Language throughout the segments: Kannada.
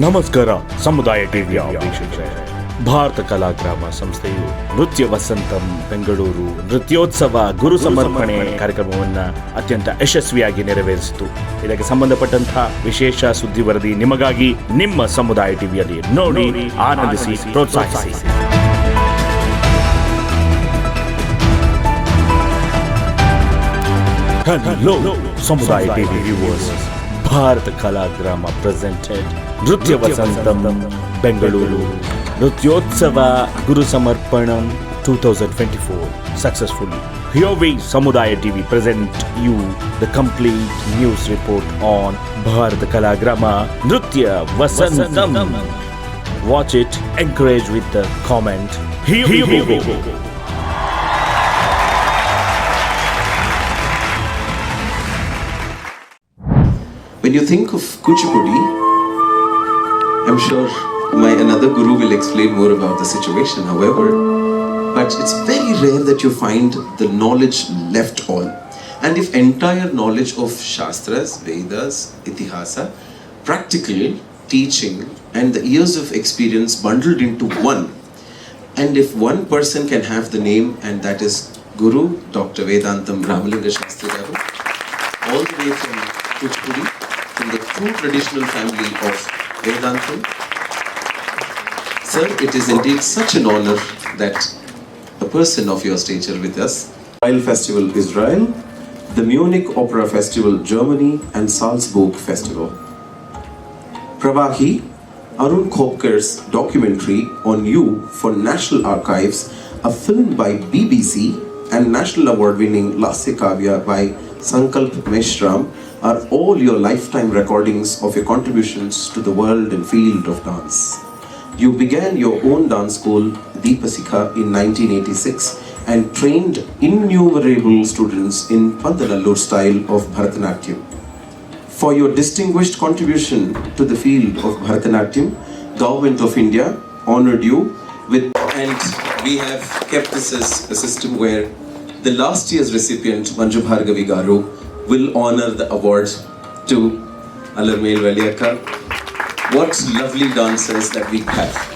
ನಮಸ್ಕಾರ ಸಮುದಾಯ ಟಿವಿಯ ವೀಕ್ಷಕರೇ. ಭಾರತ ಕಲಾಗ್ರಾಮ ಸಂಸ್ಥೆಯು ನೃತ್ಯ ವಸಂತಂ ಬೆಂಗಳೂರು ನೃತ್ಯೋತ್ಸವ ಗುರು ಸಮರ್ಪಣೆ ಕಾರ್ಯಕ್ರಮವನ್ನ ಅತ್ಯಂತ ಯಶಸ್ವಿಯಾಗಿ ನೆರವೇರಿಸಿತು. ಇದಕ್ಕೆ ಸಂಬಂಧಪಟ್ಟಂತಹ ವಿಶೇಷ ಸುದ್ದಿ ವರದಿ ನಿಮಗಾಗಿ ನಿಮ್ಮ ಸಮುದಾಯ ಟಿವಿಯಲ್ಲಿ ನೋಡಿ ಆನಂದಿಸಿ ಪ್ರೋತ್ಸಾಹಿಸಿ. Samudaya TV viewers Bharat Kalagrama presented ನೃತ್ಯ ವಸಂತಂ ಬೆಂಗಳೂರು ನೃತ್ಯೋತ್ಸವ ಗುರು ಸಮರ್ಪಣಂ two thousand twenty four successfully Here we Samudaya TV present you the complete news report on Bharat Kalagrama Nritya Vasantam. Watch it, encourage with the comment. Here, we go. When you think of Kuchipudi, I'm sure my another guru will explain more about the situation, however, but it's very rare that you find the knowledge left on. And if entire knowledge of Shastras, Vedas, Itihasa, practical teaching, and the years of experience bundled into one, and if one person can have the name, and that is Guru Dr. Vedantam Ramalinga Shastri all the way from Kuchipudi, from the true traditional family of Sir, it is indeed such an honor that a person of your stature with us. Israel Festival Israel, the Munich Opera Festival Germany, and Salzburg Festival. Pravahi, Arun Khopker's documentary on you for National Archives, a film by BBC, and National Award winning Lasya Kavya by Sankalp Meshram are all your lifetime recordings of your contributions to the world and field of dance. You began your own dance school, Deepasika, in 1986 and trained innumerable students in Pandanallur style of Bharatanatyam. For your distinguished contribution to the field of Bharatanatyam, Government of India honored you with and we have kept this as a system where the last year's recipient Manju Bhargavi Garu will honor the award to Alarmail Valiaka. What lovely dancers that we have.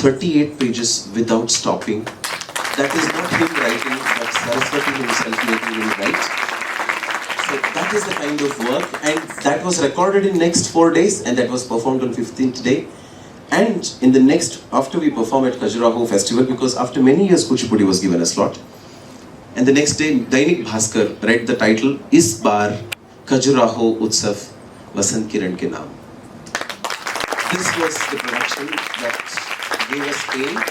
Thirty-eight pages without stopping. That is not him writing, but Saraswati himself making him write. So that is the kind of work, and that was recorded in next four days, and that was performed on 15th day. And in the next, after we perform at Khajuraho festival, because after many years Kuchipudi was given a slot, and the next day Dainik Bhaskar read the title Is Bar Khajuraho Utsav Vasant Kiran ke naam. This was the production that gave us.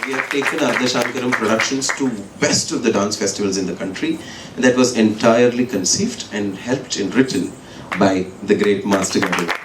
We have taken Ardhashankaram productions to best of the dance festivals in the country. And that was entirely conceived and helped and written by the great Master Garu.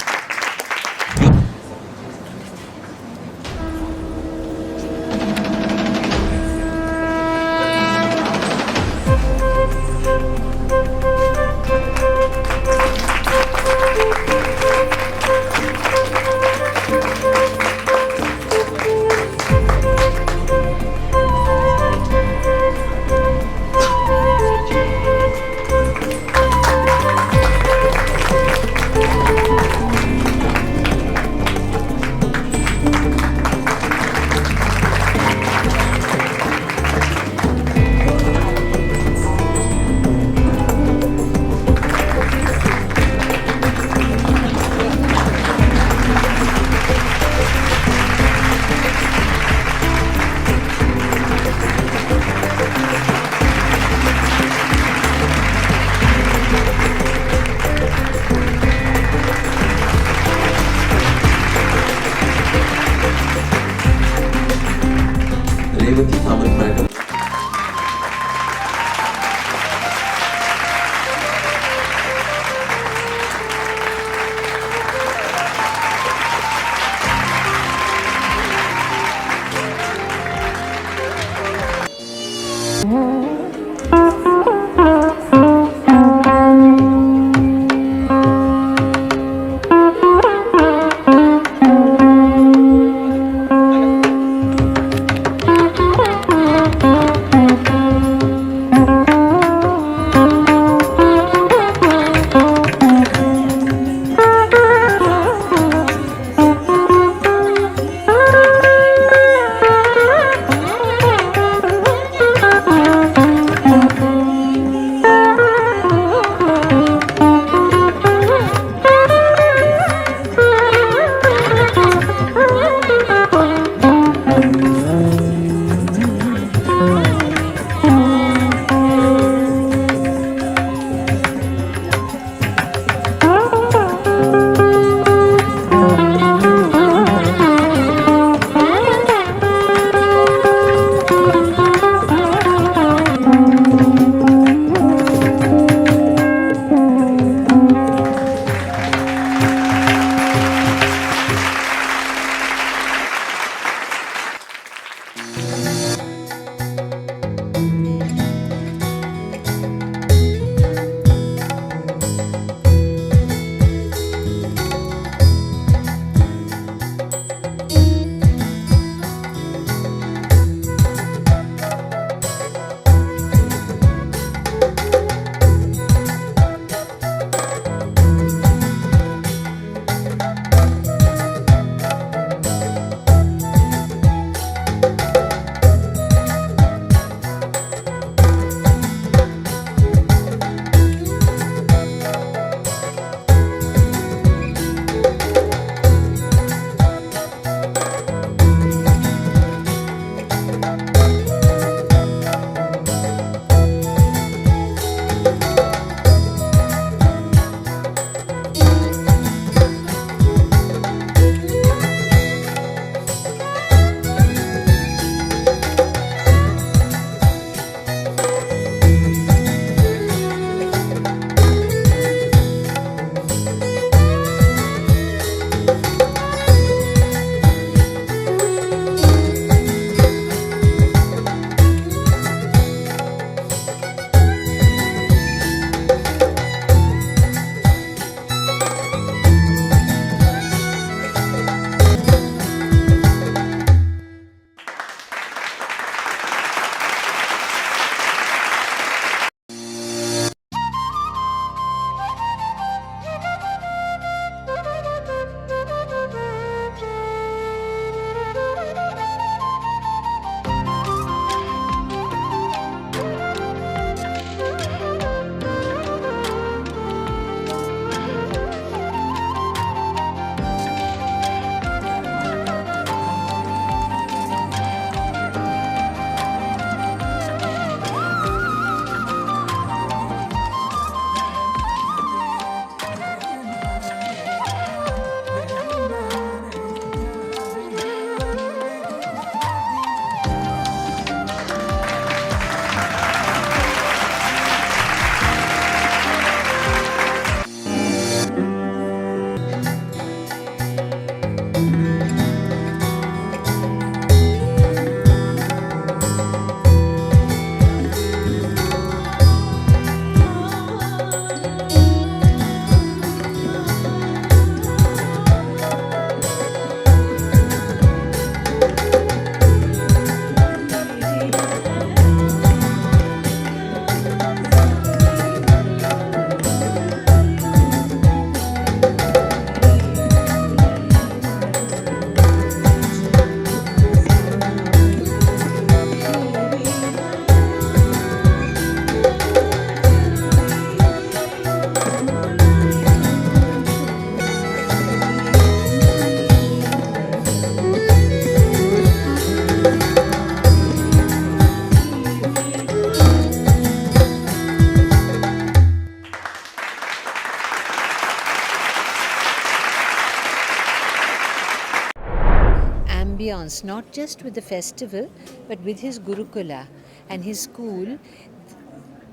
Not just with the festival, but with his Gurukula and his school.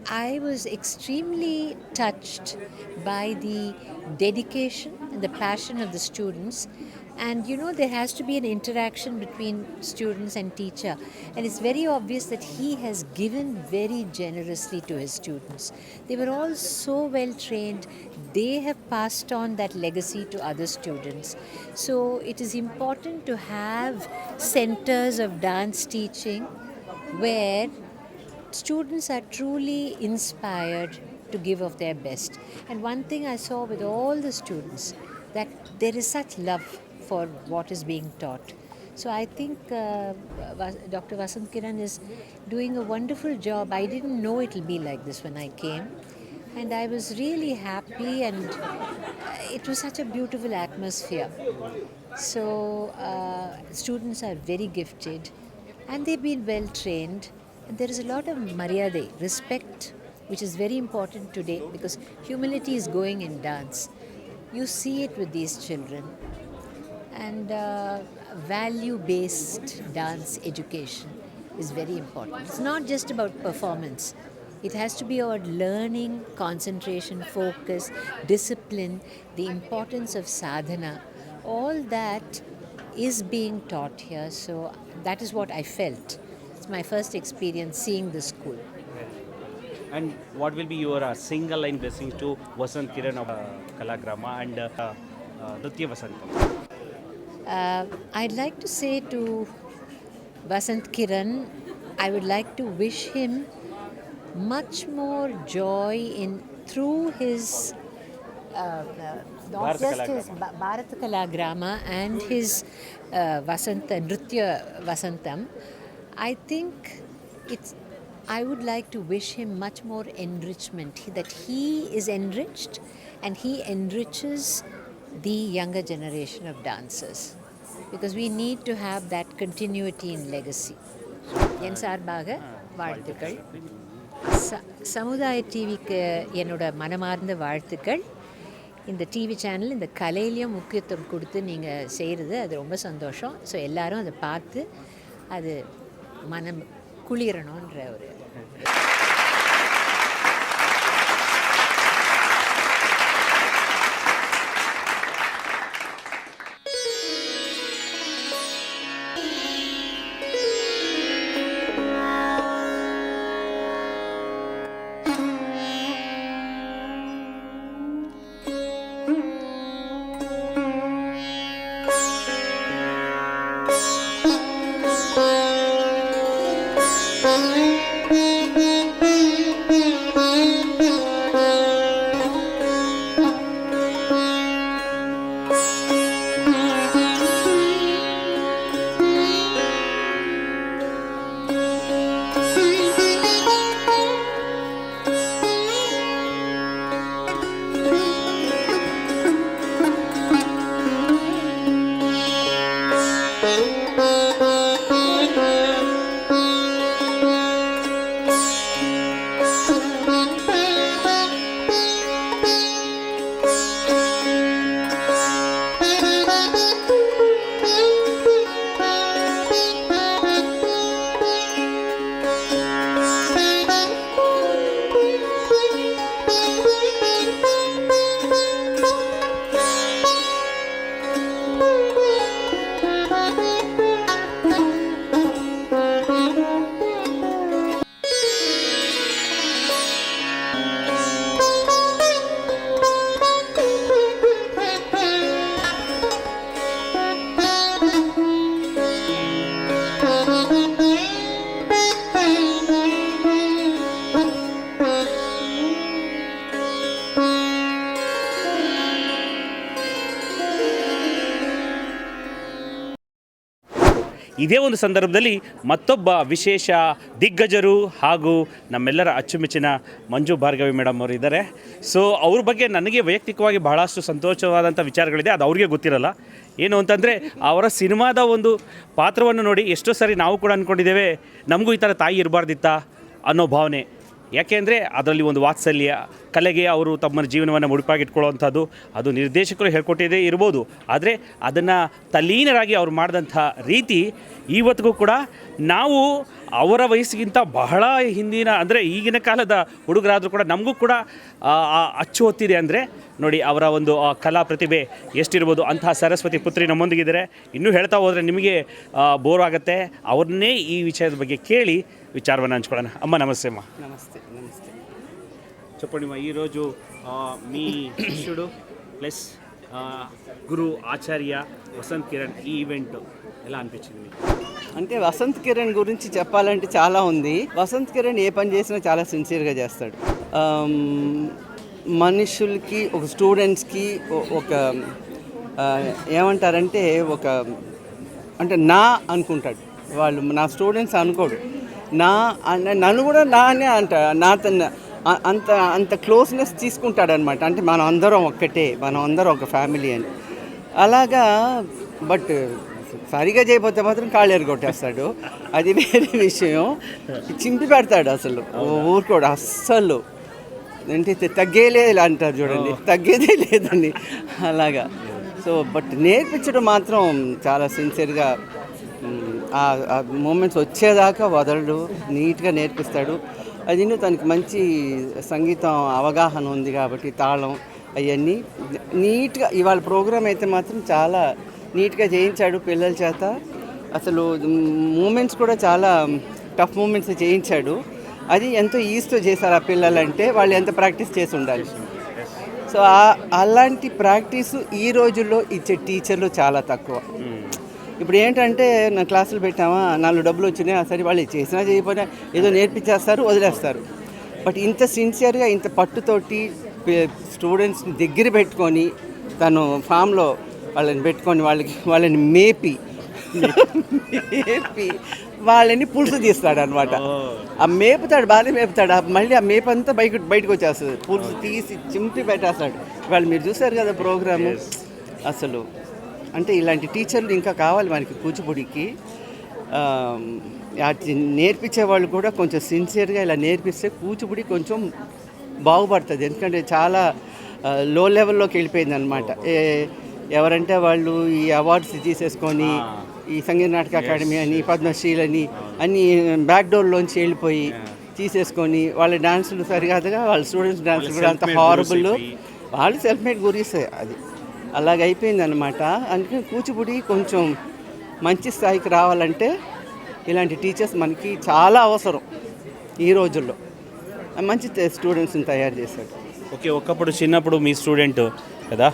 I was extremely touched by the dedication and the passion of the students. And you know, there has to be an interaction between students and teacher. And it's very obvious that he has given very generously to his students. They were all so well trained, they have passed on that legacy to other students. So it is important to have centers of dance teaching where students are truly inspired to give of their best. And one thing I saw with all the students that there is such love for what is being taught. So I think uh, Dr. Vasant Kiran is doing a wonderful job. I didn't know it'll be like this when I came. And I was really happy, and uh, it was such a beautiful atmosphere. So, uh, students are very gifted and they've been well trained. And there is a lot of maryade, respect, which is very important today because humility is going in dance. You see it with these children. And uh, value based dance education is very important. It's not just about performance, it has to be about learning, concentration, focus, discipline, the importance of sadhana. All that is being taught here, so that is what I felt. It's my first experience seeing the school. And what will be your uh, single line blessings to Vasant Kiran of uh, Kalagrama and uh, uh, Vasantam? Uh, I'd like to say to Vasant Kiran, I would like to wish him much more joy in through his uh, uh, not Bharata just Kala his Ba- Bharata Kalagrama and his uh, Vasanta Nritya Vasantam. I think it's. I would like to wish him much more enrichment. That he is enriched, and he enriches the younger generation of dancers. Because we need to have that continuity in legacy. என் சார்பாக வாழ்த்துக்கள். ச சமுதாய டிவிக்கு என்னோட மனமார்ந்த வாழ்த்துக்கள். இந்த டிவி சேனல் இந்த கலையிலையும் முக்கியத்துவம் கொடுத்து நீங்கள் செய்கிறது அது ரொம்ப சந்தோஷம். ஸோ எல்லாரும் அதை பார்த்து அது மனம் குளிரணுன்ற ஒரு ಇದೇ ಒಂದು ಸಂದರ್ಭದಲ್ಲಿ ಮತ್ತೊಬ್ಬ ವಿಶೇಷ ದಿಗ್ಗಜರು ಹಾಗೂ ನಮ್ಮೆಲ್ಲರ ಅಚ್ಚುಮೆಚ್ಚಿನ ಮಂಜು ಭಾರ್ಗವಿ ಮೇಡಮ್ ಅವರು ಇದ್ದಾರೆ. ಸೊ ಅವ್ರ ಬಗ್ಗೆ ನನಗೆ ವೈಯಕ್ತಿಕವಾಗಿ ಬಹಳಷ್ಟು ಸಂತೋಷವಾದಂಥ ವಿಚಾರಗಳಿದೆ. ಅದು ಅವ್ರಿಗೆ ಗೊತ್ತಿರಲ್ಲ. ಏನು ಅಂತಂದರೆ, ಅವರ ಸಿನಿಮಾದ ಒಂದು ಪಾತ್ರವನ್ನು ನೋಡಿ ಎಷ್ಟೋ ಸರಿ ನಾವು ಕೂಡ ಅಂದ್ಕೊಂಡಿದ್ದೇವೆ ನಮಗೂ ಈ ಥರ ತಾಯಿ ಇರಬಾರ್ದಿತ್ತಾ ಅನ್ನೋ ಭಾವನೆ. ಯಾಕೆಂದರೆ ಅದರಲ್ಲಿ ಒಂದು ವಾತ್ಸಲ್ಯ, ಕಲೆಗೆ ಅವರು ತಮ್ಮ ಜೀವನವನ್ನು ಮುಡಿಪಾಗಿಟ್ಕೊಳ್ಳುವಂಥದ್ದು, ಅದು ನಿರ್ದೇಶಕರು ಹೇಳ್ಕೊಟ್ಟಿದ್ದೇ ಇರ್ಬೋದು. ಆದರೆ ಅದನ್ನು ತಲ್ಲೀನರಾಗಿ ಅವ್ರು ಮಾಡಿದಂಥ ರೀತಿ ಇವತ್ತಿಗೂ ಕೂಡ ನಾವು ಅವರ ವಯಸ್ಸಿಗಿಂತ ಬಹಳ ಹಿಂದಿನ, ಅಂದರೆ ಈಗಿನ ಕಾಲದ ಹುಡುಗರಾದರೂ ಕೂಡ ನಮಗೂ ಕೂಡ ಅಚ್ಚು ಹೊತ್ತಿದೆ ಅಂದರೆ ನೋಡಿ ಅವರ ಒಂದು ಕಲಾ ಪ್ರತಿಭೆ ಎಷ್ಟಿರ್ಬೋದು ಅಂತಹ ಸರಸ್ವತಿ ಪುತ್ರಿ ನಮ್ಮೊಂದಿಗಿದ್ದಾರೆ. ಇನ್ನೂ ಹೇಳ್ತಾ ಹೋದರೆ ನಿಮಗೆ ಬೋರ್ ಆಗುತ್ತೆ. ಅವ್ರನ್ನೇ ಈ ವಿಷಯದ ಬಗ್ಗೆ ಕೇಳಿ విచారణ హంచుకోవడం అమ్మ నమస్తే అమ్మ. నమస్తే నమస్తే. చెప్పండి మా ఈరోజు ఆ, మీ శిష్యుడు ప్లస్ ఆ, గురు ఆచార్య వసంత్ కిరణ్ ఈ ఈవెంట్ ఎలా అనిపించింది? మీకు అంటే వసంత్ కిరణ్ గురించి చెప్పాలంటే చాలా ఉంది. వసంత్ కిరణ్ ఏ పని చేసినా చాలా సిన్సియర్గా చేస్తాడు. ఆమ్, మనుషులకి ఒక స్టూడెంట్స్కి ఒ- ఒక ఆ, ఏమంటారంటే ఒక అంటే నా అనుకుంటాడు. వాళ్ళు నా స్టూడెంట్స్ అనుకోడు. నా అన్న- నన్ను కూడా నా అనే అంట నా అంత అంత క్లోజ్నెస్ తీసుకుంటాడు అనమాట అంటే మనం అందరం ఒక్కటే మనం అందరం ఒక ఫ్యామిలీ అని. అలాగా బట్ సరిగా చేయకపోతే మాత్రం కాళ్ళు ఎరగొట్టేస్తాడు. అది వేరే విషయం. చింపి పెడతాడు అసలు. ఊరుకోడు అస్సలు. అంటే తగ్గేలే అంటారు చూడండి. తగ్గేదే లేదండి. అలాగా. సో బట్ నేర్పించడం మాత్రం చాలా సిన్సియర్గా ఆ మూమెంట్స్ వచ్చేదాకా వదలడు నీట్గా నేర్పిస్తాడు. అది తనకి మంచి సంగీతం అవగాహన ఉంది కాబట్టి తాళం అవన్నీ నీట్గా ఇవాళ ప్రోగ్రామ్ అయితే మాత్రం చాలా నీట్గా చేయించాడు పిల్లల చేత. అసలు మూమెంట్స్ కూడా చాలా టఫ్ మూమెంట్స్ చేయించాడు. అది ఎంతో ఈజీతో చేశారు ఆ పిల్లలంటే వాళ్ళు ఎంత ప్రాక్టీస్ చేసి ఉండాలి. సో అలాంటి ప్రాక్టీస్ ఈ రోజుల్లో ఇచ్చే టీచర్లు చాలా తక్కువ. ఇప్పుడు ఏంటంటే నా క్లాసులు పెట్టామా నాలుగు డబ్బులు వచ్చినాయి సరే వాళ్ళు చేసినా చేయకపోయినా ఏదో నేర్పించేస్తారు వదిలేస్తారు. బట్ ఇంత సిన్సియర్గా ఇంత పట్టుతోటి స్టూడెంట్స్ని దగ్గర పెట్టుకొని తను ఫామ్లో వాళ్ళని పెట్టుకొని వాళ్ళకి వాళ్ళని మేపి మేపి వాళ్ళని పులుసు తీస్తాడు అనమాట ఆ మేపుతాడు బాగానే మేపుతాడు. ఆ మళ్ళీ ఆ మేపు అంతా బయట బయటకు వచ్చేస్తుంది. పులుసు తీసి చింపి పెట్టేస్తాడు. వాళ్ళు మీరు చూసారు కదా ప్రోగ్రాము? అసలు అంటే ఇలాంటి టీచర్లు ఇంకా కావాలి మనకి కూచిపూడికి. నేర్పించే వాళ్ళు కూడా కొంచెం సిన్సియర్గా ఇలా నేర్పిస్తే కూచిపూడి కొంచెం బాగుపడుతుంది. ఎందుకంటే చాలా లో లెవెల్లోకి వెళ్ళిపోయింది అనమాట ఎవరంటే వాళ్ళు ఈ అవార్డ్స్ తీసేసుకొని ఈ సంగీత నాటక అకాడమీ అని పద్మశ్రీలు అని అన్ని బ్యాక్ డోర్లోంచి వెళ్ళిపోయి తీసేసుకొని వాళ్ళ డాన్సులు సరికాదుగా వాళ్ళ స్టూడెంట్స్ డాన్సులు కూడా అంత హారబుల్ వాళ్ళు సెల్ఫ్ మేడ్ గురీసే అది. అలాగ అయిపోయింది అనమాట అందుకని కూచిపూడి కొంచెం మంచి స్థాయికి రావాలంటే ఇలాంటి టీచర్స్ మనకి చాలా అవసరం ఈ రోజుల్లో. మంచి స్టూడెంట్స్ని తయారు చేశాడు. ఓకే ఒకప్పుడు చిన్నప్పుడు మీ స్టూడెంట్ కదా?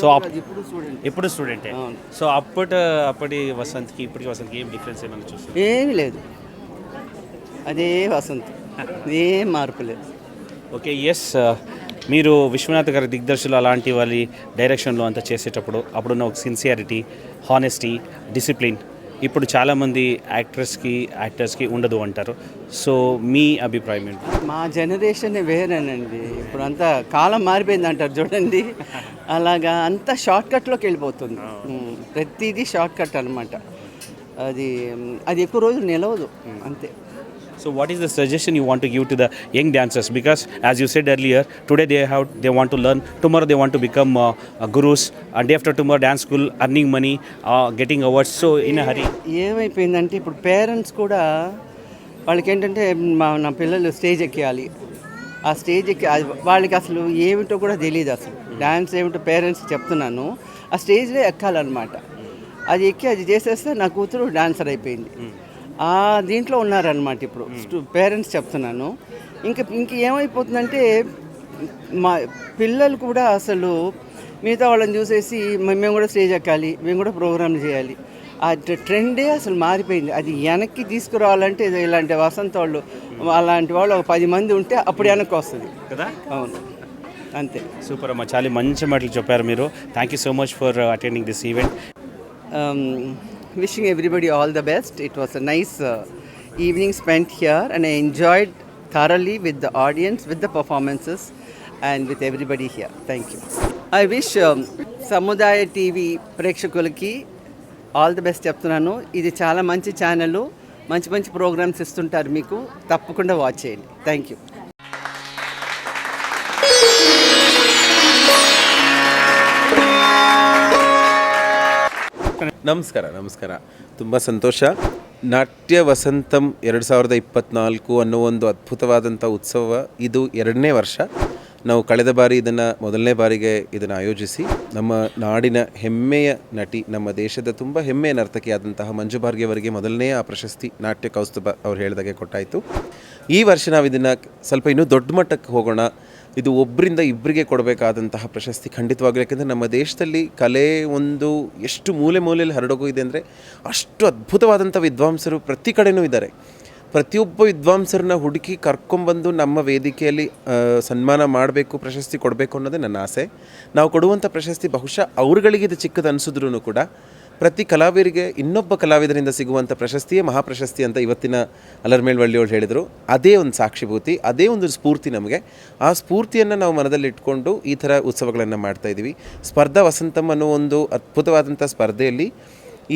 సో ఇప్పుడు స్టూడెంట్. ఎప్పుడు స్టూడెంటే. సో అప్పటి అప్పటి వసంత్కి ఇప్పటికి వసంత్కి ఏం డిఫరెన్స్ ఏమైనా చూస్తుంది ఏమీ లేదు. అదే వసంత్. ఏం మార్పు లేదు. ఓకే ఎస్ మీరు విశ్వనాథ్ గారి దిగ్దర్శులు అలాంటి వాళ్ళ డైరెక్షన్లో అంతా చేసేటప్పుడు అప్పుడున్న ఒక సిన్సియారిటీ హానెస్టీ డిసిప్లిన్ ఇప్పుడు చాలామంది యాక్ట్రెస్కి యాక్టర్స్కి ఉండదు అంటారు. సో మీ అభిప్రాయం ఏంటి? మా జనరేషన్ వేరేనండి. ఇప్పుడు అంతా కాలం మారిపోయింది అంటారు చూడండి. అలాగా అంతా షార్ట్ కట్లోకి వెళ్ళిపోతుంది. ప్రతిదీ షార్ట్ కట్ అనమాట అది అది ఎక్కువ రోజులు నిలవదు. అంతే. So what is the suggestion you want to give to the young dancers? Because as you said earlier, today they have they want to learn. Tomorrow they want to become uh, uh, gurus, and day after tomorrow dance school, earning money, uh, getting awards. So in a hurry. ఏమైపోయిందంటే ఇప్పుడు పేరెంట్స్ కూడా వాళ్ళకి ఏంటంటే మా నా పిల్లలు స్టేజ్ ఎక్కేయాలి ఆ స్టేజ్ ఎక్కి వాళ్ళకి అసలు ఏమిటో కూడా తెలియదు అసలు డ్యాన్స్ ఏమిటో పేరెంట్స్ చెప్తున్నాను ఆ స్టేజ్లో ఎక్కాలన్నమాట అది ఎక్కి అది చేసేస్తే నా కూతురు డాన్సర్ అయిపోయింది ఆ దీంట్లో ఉన్నారనమాట ఇప్పుడు. పేరెంట్స్ చెప్తున్నాను. ఇంకా ఇంక ఏమైపోతుందంటే మా పిల్లలు కూడా అసలు మిగతా వాళ్ళని చూసేసి "మ- మేము కూడా స్టేజ్ ఎక్కాలి మేము కూడా ప్రోగ్రామ్ చేయాలి. ఆ ట్ర- ట్రెండే అసలు మారిపోయింది. అది వెనక్కి తీసుకురావాలంటే ఇలాంటి వసంత వాళ్ళు అలాంటి వాళ్ళు ఒక పది మంది ఉంటే అప్పుడు వెనక్కి వస్తుంది. కదా? అవును. అంతే. సూపర్ అమ్మా. చాలా మంచి మాటలు చెప్పారు మీరు. Thank you so much for attending this event wishing everybody all the best. It was a nice uh, evening spent here, and I enjoyed thoroughly with the audience, with the performances, and with everybody here. Thank you. I wish um, Samudaya TV ప్రేక్షకులకి ఆల్ ది బెస్ట్ చెప్తున్నాను ఇది చాలా మంచి ఛానల్ మంచి మంచి ప్రోగ్రామ్స్ ఇస్తుంటారు మీకు తప్పకుండా వాచ్ చేయండి థ్యాంక్ యూ ನಮಸ್ಕಾರ ನಮಸ್ಕಾರ. ತುಂಬ ಸಂತೋಷ. ನಾಟ್ಯ ವಸಂತಂ ಎರಡು ಸಾವಿರದ ಇಪ್ಪತ್ನಾಲ್ಕು ಅನ್ನೋ ಒಂದು ಅದ್ಭುತವಾದಂಥ ಉತ್ಸವ ಇದು ಎರಡನೇ ವರ್ಷ. ನಾವು ಕಳೆದ ಬಾರಿ ಇದನ್ನು ಮೊದಲನೇ ಬಾರಿಗೆ ಇದನ್ನು ಆಯೋಜಿಸಿ, ನಮ್ಮ ನಾಡಿನ ಹೆಮ್ಮೆಯ ನಟಿ, ನಮ್ಮ ದೇಶದ ತುಂಬ ಹೆಮ್ಮೆಯ ನರ್ತಕಿಯಾದಂತಹ ಮಂಜು ಭಾರ್ಗಿ ಅವರಿಗೆ ಮೊದಲನೇ ಆ ಪ್ರಶಸ್ತಿ ನಾಟ್ಯ ಕೌಸ್ತುಭ ಅವ್ರು ಹೇಳಿದಾಗೆ ಕೊಟ್ಟಾಯಿತು. ಈ ವರ್ಷ ನಾವು ಇದನ್ನು ಸ್ವಲ್ಪ ಇನ್ನೂ ದೊಡ್ಡ ಮಟ್ಟಕ್ಕೆ ಹೋಗೋಣ. ಇದು ಒಬ್ಬರಿಂದ ಇಬ್ಬರಿಗೆ ಕೊಡಬೇಕಾದಂತಹ ಪ್ರಶಸ್ತಿ ಖಂಡಿತವಾಗ್ಲೂ. ಯಾಕೆಂದರೆ ನಮ್ಮ ದೇಶದಲ್ಲಿ ಕಲೆ ಒಂದು ಎಷ್ಟು ಮೂಲೆ ಮೂಲೆಯಲ್ಲಿ ಇದೆ ಅಂದರೆ ಅಷ್ಟು ಅದ್ಭುತವಾದಂಥ ವಿದ್ವಾಂಸರು ಪ್ರತಿ ಕಡೆಯೂ ಇದ್ದಾರೆ. ಪ್ರತಿಯೊಬ್ಬ ವಿದ್ವಾಂಸರನ್ನ ಹುಡುಕಿ ಕರ್ಕೊಂಬಂದು ನಮ್ಮ ವೇದಿಕೆಯಲ್ಲಿ ಸನ್ಮಾನ ಮಾಡಬೇಕು, ಪ್ರಶಸ್ತಿ ಕೊಡಬೇಕು ಅನ್ನೋದೇ ನನ್ನ ಆಸೆ. ನಾವು ಕೊಡುವಂಥ ಪ್ರಶಸ್ತಿ ಬಹುಶಃ ಅವ್ರುಗಳಿಗೆ ಇದು ಚಿಕ್ಕದು ಕೂಡ. ಪ್ರತಿ ಕಲಾವಿದರಿಗೆ ಇನ್ನೊಬ್ಬ ಕಲಾವಿದರಿಂದ ಸಿಗುವಂಥ ಪ್ರಶಸ್ತಿಯೇ ಮಹಾಪ್ರಶಸ್ತಿ ಅಂತ ಇವತ್ತಿನ ಅಲರ್ಮೇಳ್ ವಳ್ಳಿಯವ್ರು ಹೇಳಿದರು. ಅದೇ ಒಂದು ಸಾಕ್ಷಿಭೂತಿ, ಅದೇ ಒಂದು ಸ್ಫೂರ್ತಿ ನಮಗೆ. ಆ ಸ್ಫೂರ್ತಿಯನ್ನು ನಾವು ಮನದಲ್ಲಿ ಇಟ್ಕೊಂಡು ಈ ಥರ ಉತ್ಸವಗಳನ್ನು ಮಾಡ್ತಾಯಿದ್ದೀವಿ ಸ್ಪರ್ಧಾ ವಸಂತಂ ಅನ್ನೋ ಒಂದು ಅದ್ಭುತವಾದಂಥ ಸ್ಪರ್ಧೆಯಲ್ಲಿ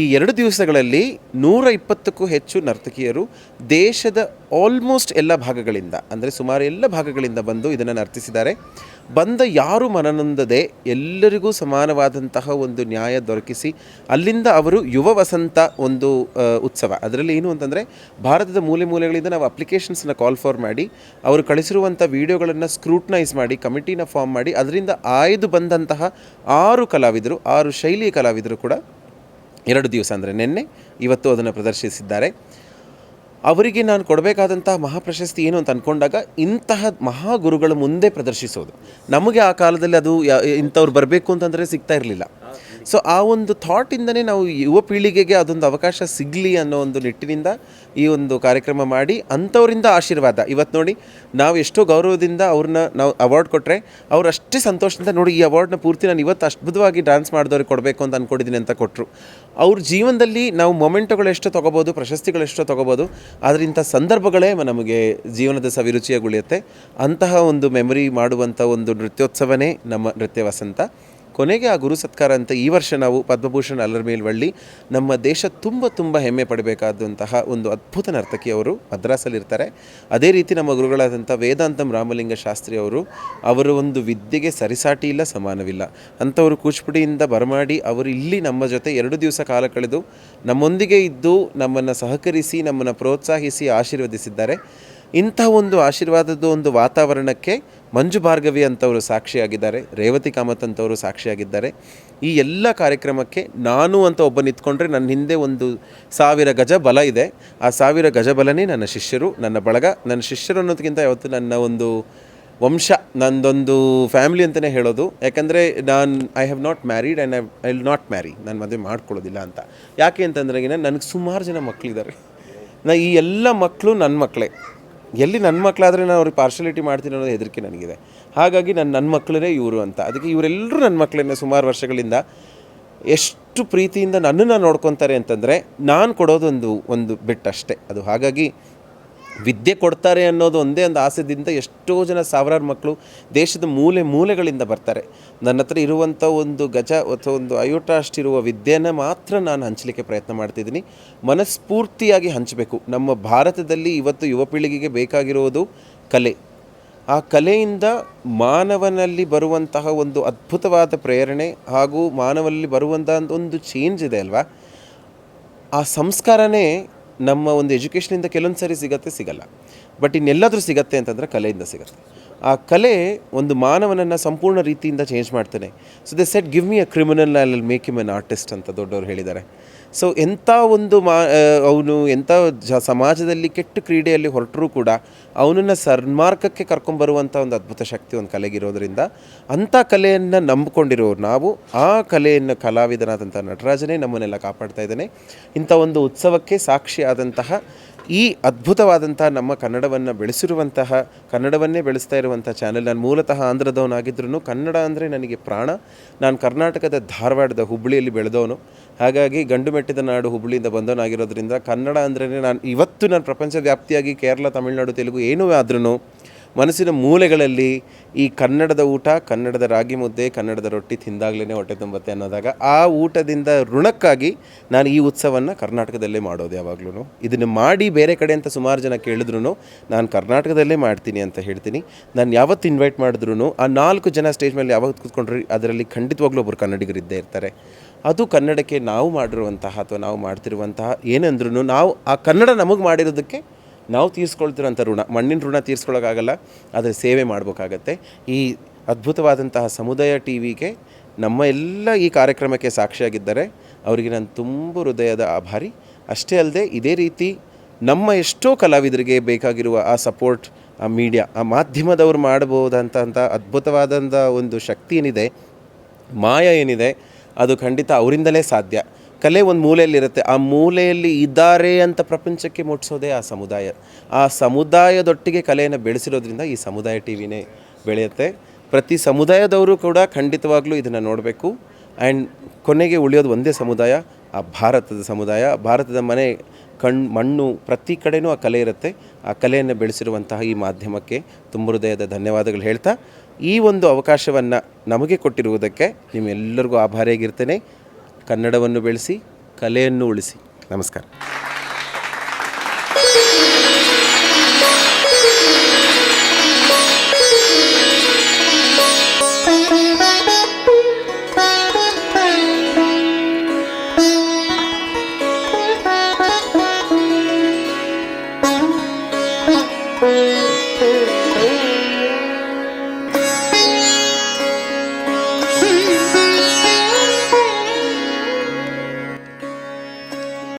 ಈ ಎರಡು ದಿವಸಗಳಲ್ಲಿ ನೂರ ಇಪ್ಪತ್ತಕ್ಕೂ ಹೆಚ್ಚು ನರ್ತಕಿಯರು ದೇಶದ ಆಲ್ಮೋಸ್ಟ್ ಎಲ್ಲ ಭಾಗಗಳಿಂದ, ಅಂದರೆ ಸುಮಾರು ಎಲ್ಲ ಭಾಗಗಳಿಂದ ಬಂದು ಇದನ್ನು ನರ್ತಿಸಿದ್ದಾರೆ. ಬಂದ ಯಾರು ಮನನೊಂದದೆ ಎಲ್ಲರಿಗೂ ಸಮಾನವಾದಂತಹ ಒಂದು ನ್ಯಾಯ ದೊರಕಿಸಿ ಅಲ್ಲಿಂದ ಅವರು ಯುವ ವಸಂತ ಒಂದು ಉತ್ಸವ. ಅದರಲ್ಲಿ ಏನು ಅಂತಂದರೆ ಭಾರತದ ಮೂಲೆ ಮೂಲೆಗಳಿಂದ ನಾವು ಅಪ್ಲಿಕೇಶನ್ಸ್ನ ಕಾಲ್ ಫಾರ್ ಮಾಡಿ, ಅವರು ಕಳಿಸಿರುವಂಥ ವಿಡಿಯೋಗಳನ್ನು ಸ್ಕ್ರೂಟ್ನೈಸ್ ಮಾಡಿ ಕಮಿಟಿನ ಫಾರ್ಮ್ ಮಾಡಿ, ಅದರಿಂದ ಆಯ್ದು ಬಂದಂತಹ ಆರು ಕಲಾವಿದರು, ಆರು ಶೈಲಿಯ ಕಲಾವಿದರು ಕೂಡ ಎರಡು ದಿವಸ ಅಂದರೆ ನಿನ್ನೆ, ಇವತ್ತು ಅದನ್ನು ಪ್ರದರ್ಶಿಸಿದ್ದಾರೆ. ಅವರಿಗೆ ನಾನು ಕೊಡಬೇಕಾದಂತಹ ಮಹಾಪ್ರಶಸ್ತಿ ಏನು ಅಂತ ಅಂದ್ಕೊಂಡಾಗ ಇಂತಹ ಮಹಾಗುರುಗಳ ಮುಂದೆ ಪ್ರದರ್ಶಿಸೋದು. ನಮಗೆ ಆ ಕಾಲದಲ್ಲಿ ಅದು ಯಾ- ಇಂಥವ್ರು ಬರಬೇಕು ಅಂತಂದರೆ ಸಿಗ್ತಾ ಇರಲಿಲ್ಲ. ಸೊ ಆ ಒಂದು ಥಾಟಿಂದನೇ ನಾವು ಯುವ ಪೀಳಿಗೆಗೆ ಅದೊಂದು ಅವಕಾಶ ಸಿಗಲಿ ಅನ್ನೋ ಒಂದು ನಿಟ್ಟಿನಿಂದ ಈ ಒಂದು ಕಾರ್ಯಕ್ರಮ ಮಾಡಿ ಅಂಥವರಿಂದ ಆಶೀರ್ವಾದ. ಇವತ್ತು ನೋಡಿ, ನಾವು ಎಷ್ಟೋ ಗೌರವದಿಂದ ಅವ್ರನ್ನ ನಾವು ಅವಾರ್ಡ್ ಕೊಟ್ಟರೆ ಅವ್ರು ಅಷ್ಟೇ ಸಂತೋಷದಿಂದ ನೋಡಿ ಈ ಅವಾರ್ಡ್ನ ಪೂರ್ತಿ ನಾನು ಇವತ್ತು ಅದ್ಭುತವಾಗಿ ಡ್ಯಾನ್ಸ್ ಮಾಡಿದವ್ರಿಗೆ ಕೊಡಬೇಕು ಅಂತ ಅಂದ್ಕೊಂಡಿದ್ದೀನಿ ಅಂತ ಕೊಟ್ಟರು ಅವ್ರ ಜೀವನದಲ್ಲಿ ನಾವು ಮೊಮೆಂಟುಗಳು ಎಷ್ಟೋ ತೊಗೋಬೋದು, ಪ್ರಶಸ್ತಿಗಳು ಎಷ್ಟೋ ತೊಗೋಬೋದು ಇಂಥ ಸಂದರ್ಭಗಳೇ ನಮಗೆ ಜೀವನದ ಸವಿರುಚಿಯಾಗಿ ಉಳಿಯುತ್ತೆ. ಅಂತಹ ಒಂದು ಮೆಮೊರಿ ಮಾಡುವಂಥ ಒಂದು ನೃತ್ಯೋತ್ಸವನೇ ನಮ್ಮ ನೃತ್ಯ ವಸಂತ. ಕೊನೆಗೆ ಆ ಗುರು ಸತ್ಕಾರ ಅಂತ ಈ ವರ್ಷ ನಾವು ಪದ್ಮಭೂಷಣ್ ಅಲ್ಲರ್ಮೇಲ್ವಳ್ಳಿ ನಮ್ಮ ದೇಶ ತುಂಬ ತುಂಬ ಹೆಮ್ಮೆ ಪಡಬೇಕಾದಂತಹ ಒಂದು ಅದ್ಭುತ ನರ್ತಕಿ ಅವರು ಮದ್ರಾಸಲ್ಲಿರ್ತಾರೆ. ಅದೇ ರೀತಿ ನಮ್ಮ ಗುರುಗಳಾದಂಥ ವೇದಾಂತಂ ರಾಮಲಿಂಗ ಶಾಸ್ತ್ರಿ ಅವರು ಅವರ ಒಂದು ವಿದ್ಯೆಗೆ ಸರಿಸಾಟಿ ಇಲ್ಲ, ಸಮಾನವಿಲ್ಲ. ಅಂಥವರು ಕೂಚಿಪುಡಿಯಿಂದ ಬರಮಾಡಿ ಅವರು ಇಲ್ಲಿ ನಮ್ಮ ಜೊತೆ ಎರಡು ದಿವಸ ಕಾಲ ಕಳೆದು ನಮ್ಮೊಂದಿಗೆ ಇದ್ದು ನಮ್ಮನ್ನು ಸಹಕರಿಸಿ, ನಮ್ಮನ್ನು ಪ್ರೋತ್ಸಾಹಿಸಿ ಆಶೀರ್ವದಿಸಿದ್ದಾರೆ. ಇಂಥ ಒಂದು ಆಶೀರ್ವಾದದ ಒಂದು ವಾತಾವರಣಕ್ಕೆ ಮಂಜು ಭಾರ್ಗವಿ ಅಂತವರು ಸಾಕ್ಷಿಯಾಗಿದ್ದಾರೆ, ರೇವತಿ ಕಾಮತ್ ಅಂತವರು ಸಾಕ್ಷಿಯಾಗಿದ್ದಾರೆ. ಈ ಎಲ್ಲ ಕಾರ್ಯಕ್ರಮಕ್ಕೆ ನಾನು ಅಂತ ಒಬ್ಬ ನಿಂತ್ಕೊಂಡ್ರೆ ನನ್ನ ಹಿಂದೆ ಒಂದು ಸಾವಿರ ಗಜ ಬಲ ಇದೆ. ಆ ಸಾವಿರ ಗಜ ಬಲನೇ ನನ್ನ ಶಿಷ್ಯರು, ನನ್ನ ಬಳಗ. ನನ್ನ ಶಿಷ್ಯರು ಅನ್ನೋದಕ್ಕಿಂತ ಯಾವತ್ತು ನನ್ನ ಒಂದು ವಂಶ, ನಂದೊಂದು ಫ್ಯಾಮಿಲಿ ಅಂತಲೇ ಹೇಳೋದು. ಯಾಕಂದರೆ ನಾನು I have not married and I I will not marry ನಾನು ಮದುವೆ ಮಾಡ್ಕೊಳ್ಳೋದಿಲ್ಲ ಅಂತ. ಯಾಕೆ ಅಂತಂದ್ರೆ ನನಗೆ ಸುಮಾರು ಜನ ಮಕ್ಕಳಿದ್ದಾರೆ ನಾ ಈ ಎಲ್ಲ ಮಕ್ಕಳು ನನ್ನ ಮಕ್ಕಳೇ ಎಲ್ಲಿ ನನ್ನ ಮಕ್ಕಳಾದರೆ ನಾನು ಅವ್ರಿಗೆ ಪಾರ್ಶಾಲಿಟಿ ಮಾಡ್ತೀನಿ ಅನ್ನೋದು ಹೆದರಿಕೆ ನನಗಿದೆ. ಹಾಗಾಗಿ ನನ್ನ ನನ್ನ ಮಕ್ಕಳೇ ಇವರು ಅಂತ. ಅದಕ್ಕೆ ಇವರೆಲ್ಲರೂ ನನ್ನ ಮಕ್ಕಳನ್ನೇ ಸುಮಾರು ವರ್ಷಗಳಿಂದ ಎಷ್ಟು ಪ್ರೀತಿಯಿಂದ ನನ್ನನ್ನು ನೋಡ್ಕೊತಾರೆ ಅಂತಂದರೆ ನಾನು ಕೊಡೋದೊಂದು ಒಂದು ಬಿಟ್ಟಷ್ಟೇ. ಅದು ಹಾಗಾಗಿ ವಿದ್ಯೆ ಕೊಡ್ತಾರೆ ಅನ್ನೋದು ಒಂದೇ ಒಂದು ಆಸೆದಿಂದ ಎಷ್ಟೋ ಜನ ಸಾವಿರಾರು ಮಕ್ಕಳು ದೇಶದ ಮೂಲೆ ಮೂಲೆಗಳಿಂದ ಬರ್ತಾರೆ. ನನ್ನ ಹತ್ರ ಇರುವಂಥ ಒಂದು ಗಜ ಅಥವಾ ಒಂದು ಅಯೋಟ ಅಷ್ಟಿರುವ ವಿದ್ಯೆನ ಮಾತ್ರ ನಾನು ಹಂಚಲಿಕ್ಕೆ ಪ್ರಯತ್ನ ಮಾಡ್ತಿದ್ದೀನಿ. ಮನಸ್ಫೂರ್ತಿಯಾಗಿ ಹಂಚಬೇಕು. ನಮ್ಮ ಭಾರತದಲ್ಲಿ ಇವತ್ತು ಯುವ ಪೀಳಿಗೆಗೆ ಬೇಕಾಗಿರುವುದು ಕಲೆ. ಆ ಕಲೆಯಿಂದ ಮಾನವನಲ್ಲಿ ಬರುವಂತಹ ಒಂದು ಅದ್ಭುತವಾದ ಪ್ರೇರಣೆ ಹಾಗೂ ಮಾನವನಲ್ಲಿ ಬರುವಂತಹ ಒಂದು ಚೇಂಜ್ ಇದೆ ಅಲ್ವಾ? ಆ ಸಂಸ್ಕಾರನೇ ನಮ್ಮ ಒಂದು ಎಜುಕೇಷನಿಂದ ಕೆಲವೊಂದು ಸರಿ ಸಿಗತ್ತೆ, ಸಿಗಲ್ಲ. ಬಟ್ ಇನ್ನೆಲ್ಲಾದರೂ ಸಿಗತ್ತೆ ಅಂತಂದರೆ ಕಲೆಯಿಂದ ಸಿಗತ್ತೆ. ಆ ಕಲೆ ಒಂದು ಮಾನವನನ್ನು ಸಂಪೂರ್ಣ ರೀತಿಯಿಂದ ಚೇಂಜ್ ಮಾಡ್ತಾನೆ so they said give me a criminal I make him an artist ಅಂತ ದೊಡ್ಡವರು ಹೇಳಿದ್ದಾರೆ. ಸೊ ಎಂಥ ಒಂದು ಮಾ ಅವನು ಎಂಥ ಜ, ಸಮಾಜದಲ್ಲಿ ಕೆಟ್ಟ ಕ್ರೀಡೆಯಲ್ಲಿ ಹೊರಟರೂ ಕೂಡ ಅವನನ್ನು ಸನ್ಮಾರ್ಗಕ್ಕೆ ಕರ್ಕೊಂಬರುವಂಥ ಒಂದು ಅದ್ಭುತ ಶಕ್ತಿ ಒಂದು ಕಲೆಗಿರೋದ್ರಿಂದ ಅಂಥ ಕಲೆಯನ್ನು ನಂಬಿಕೊಂಡಿರೋರು ನಾವು. ಆ ಕಲೆಯನ್ನು ಕಲಾವಿದನಾದಂಥ ನಟರಾಜನೇ ನಮ್ಮನ್ನೆಲ್ಲ ಕಾಪಾಡ್ತಾ ಇದ್ದಾನೆ. ಇಂಥ ಒಂದು ಉತ್ಸವಕ್ಕೆ ಸಾಕ್ಷಿಯಾದಂತಹ ಈ ಅದ್ಭುತವಾದಂಥ ನಮ್ಮ ಕನ್ನಡವನ್ನು ಬೆಳೆಸಿರುವಂತಹ, ಕನ್ನಡವನ್ನೇ ಬೆಳೆಸ್ತಾ ಇರುವಂಥ ಚಾನೆಲ್ ನಾನು ಮೂಲತಃ ಆಂಧ್ರದವನಾಗಿದ್ದರೂ ಕನ್ನಡ ಅಂದರೆ ನನಗೆ ಪ್ರಾಣ. ನಾನು ಕರ್ನಾಟಕದ ಧಾರವಾಡದ ಹುಬ್ಬಳ್ಳಿಯಲ್ಲಿ ಬೆಳೆದವನು. ಹಾಗಾಗಿ ಗಂಡು ಮೆಟ್ಟಿದ ನಾಡು ಹುಬ್ಬಳ್ಳಿಯಿಂದ ಬಂದವನಾಗಿರೋದ್ರಿಂದ ಕನ್ನಡ ಅಂದ್ರೇ ನಾನು ಇವತ್ತು ನಾನು ಪ್ರಪಂಚ ವ್ಯಾಪ್ತಿಯಾಗಿ ಕೇರಳ, ತಮಿಳುನಾಡು, ತೆಲುಗು ಏನೂ ಆದ್ರೂ ಮನಸ್ಸಿನ ಮೂಲೆಗಳಲ್ಲಿ ಈ ಕನ್ನಡದ ಊಟ, ಕನ್ನಡದ ರಾಗಿ ಮುದ್ದೆ, ಕನ್ನಡದ ರೊಟ್ಟಿ ತಿಂದಾಗಲೇ ಹೊಟ್ಟೆ ತುಂಬುತ್ತೆ ಅನ್ನೋದಾಗ ಆ ಊಟದಿಂದ ಋಣಕ್ಕಾಗಿ ನಾನು ಈ ಉತ್ಸವವನ್ನು ಕರ್ನಾಟಕದಲ್ಲೇ ಮಾಡೋದು ಯಾವಾಗಲೂ ಇದನ್ನು ಮಾಡಿ ಬೇರೆ ಕಡೆ ಅಂತ ಸುಮಾರು ಜನ ಕೇಳಿದ್ರು ನಾನು ಕರ್ನಾಟಕದಲ್ಲೇ ಮಾಡ್ತೀನಿ ಅಂತ ಹೇಳ್ತೀನಿ. ನಾನು ಯಾವತ್ತು ಇನ್ವೈಟ್ ಮಾಡಿದ್ರು ಆ ನಾಲ್ಕು ಜನ ಸ್ಟೇಜ್ ಮೇಲೆ ಯಾವಾಗ ಕೂತ್ಕೊಂಡ್ರಿ ಅದರಲ್ಲಿ ಖಂಡಿತವಾಗ್ಲೂ ಒಬ್ಬರು ಕನ್ನಡಿಗರು ಇದ್ದೇ ಇರ್ತಾರೆ. ಅದು ಕನ್ನಡಕ್ಕೆ ನಾವು ಮಾಡಿರುವಂತಹ ಅಥವಾ ನಾವು ಮಾಡ್ತಿರುವಂತಹ ಏನಂದ್ರೂ ನಾವು ಆ ಕನ್ನಡ ನಮಗೆ ಮಾಡಿರೋದಕ್ಕೆ ನಾವು ತೀರಿಸ್ಕೊಳ್ತಿರೋಂಥ ಋಣ, ಮಣ್ಣಿನ ಋಣ ತೀರಿಸ್ಕೊಳ್ಳೋಕ್ಕಾಗಲ್ಲ, ಆದರೆ ಸೇವೆ ಮಾಡಬೇಕಾಗತ್ತೆ. ಈ ಅದ್ಭುತವಾದಂತಹ ಸಮುದಾಯ ಟಿ ವಿಗೆ ನಮ್ಮ ಎಲ್ಲ ಈ ಕಾರ್ಯಕ್ರಮಕ್ಕೆ ಸಾಕ್ಷಿಯಾಗಿದ್ದಾರೆ ಅವರಿಗೆ ನಾನು ತುಂಬ ಹೃದಯದ ಆಭಾರಿ. ಅಷ್ಟೇ ಅಲ್ಲದೆ ಇದೇ ರೀತಿ ನಮ್ಮ ಎಷ್ಟೋ ಕಲಾವಿದರಿಗೆ ಬೇಕಾಗಿರುವ ಆ ಸಪೋರ್ಟ್, ಆ ಮೀಡಿಯಾ, ಆ ಮಾಧ್ಯಮದವ್ರು ಮಾಡಬಹುದಂತಹ ಅದ್ಭುತವಾದಂಥ ಒಂದು ಶಕ್ತಿ ಏನಿದೆ, ಮಾಯ ಏನಿದೆ, ಅದು ಖಂಡಿತ ಅವರಿಂದಲೇ ಸಾಧ್ಯ. ಕಲೆ ಒಂದು ಮೂಲೆಯಲ್ಲಿರುತ್ತೆ. ಆ ಮೂಲೆಯಲ್ಲಿ ಇದ್ದಾರೆ ಅಂತ ಪ್ರಪಂಚಕ್ಕೆ ಮುಟ್ಟಿಸೋದೇ ಆ ಸಮುದಾಯ. ಆ ಸಮುದಾಯದೊಟ್ಟಿಗೆ ಕಲೆಯನ್ನು ಬೆಳೆಸಿರೋದ್ರಿಂದ ಈ ಸಮುದಾಯ ಟಿ ವಿನೇ ಬೆಳೆಯುತ್ತೆ. ಪ್ರತಿ ಸಮುದಾಯದವರು ಕೂಡ ಖಂಡಿತವಾಗ್ಲೂ ಇದನ್ನು ನೋಡಬೇಕು. ಆ್ಯಂಡ್ ಕೊನೆಗೆ ಉಳಿಯೋದು ಒಂದೇ ಸಮುದಾಯ, ಆ ಭಾರತದ ಸಮುದಾಯ. ಭಾರತದ ಮನೆ, ಕಣ್, ಮಣ್ಣು ಪ್ರತಿ ಕಡೆನೂ ಆ ಕಲೆ ಇರುತ್ತೆ. ಆ ಕಲೆಯನ್ನು ಬೆಳೆಸಿರುವಂತಹ ಈ ಮಾಧ್ಯಮಕ್ಕೆ ತುಂಬ ಹೃದಯದ ಧನ್ಯವಾದಗಳು ಹೇಳ್ತಾ, ಈ ಒಂದು ಅವಕಾಶವನ್ನು ನಮಗೆ ಕೊಟ್ಟಿರುವುದಕ್ಕೆ ನಿಮ್ಮೆಲ್ಲರಿಗೂ ಆಭಾರಿಯಾಗಿರ್ತೇನೆ. ಕನ್ನಡವನ್ನು ಬೆಳೆಸಿ ಕಲೆಯನ್ನು ಉಳಿಸಿ. ನಮಸ್ಕಾರ.